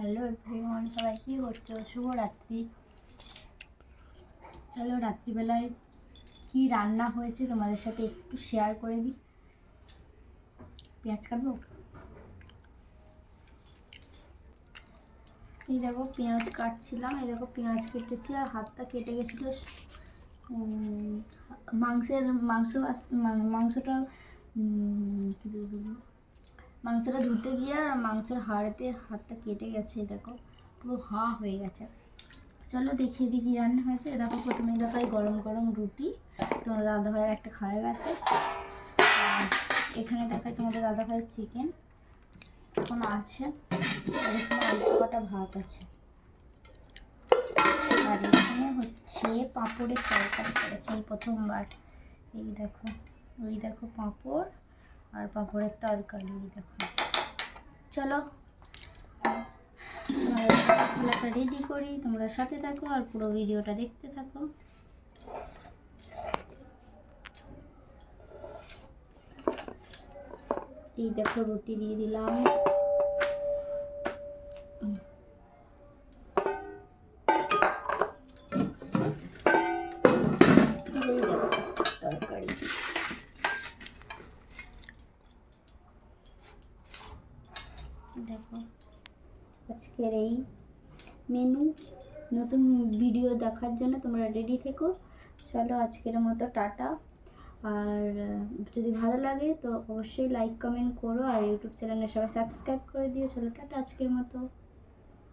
Hello everyone সবাই কী করছ? শুভরাত্রি। চলো রাত্রিবেলায় কি রান্না হয়েছে তোমাদের সাথে একটু শেয়ার করে দিই। পেঁয়াজ কাটবো? এই দেখো পেঁয়াজ কাটছিলাম, এই দেখো পেঁয়াজ কেটেছি আর হাতটা কেটে গেছিল। মাংসের মাংস মাংসটা? মাংসটা ধুতে গিয়ে আর মাংসের হাড়েতে হাতটা কেটে গেছে, দেখো। পুরো হাঁ হয়ে গেছে। চলো দেখিয়ে দিই কী রান্না হয়েছে। দেখো প্রথমে দেখাই গরম গরম রুটি। তোমাদের দাদা ভাইয়ের একটা খাওয়া গেছে এখানে দেখাই তোমাদের দাদা ভাইয়ের চিকেন এখন আছে। আর এখানে কটা ভাত আছে। আর এখানে হচ্ছে পাঁপড়ের তরকারি করেছে এই প্রথমবার। এই দেখো, ওই দেখো পাঁপড়। আর পাঁপড়ের তরকারি, দেখো। চলো। তোমরা রেডি করি, তোমরা সাথে থাকো আর পুরো ভিডিওটা দেখতে থাকো। এই দেখো রুটি দিয়ে দিলাম। দেখো, আজকের এই মেনু নতুন ভিডিও দেখার জন্য তোমরা রেডি থেকো। চলো আজকের মতো টাটা। আর, যদি ভালো লাগে তো অবশ্যই লাইক কমেন্ট করো। আর ইউটিউব চ্যানেলে সবাই সাবস্ক্রাইব করে দিও। চলো টাটা আজকের মতো।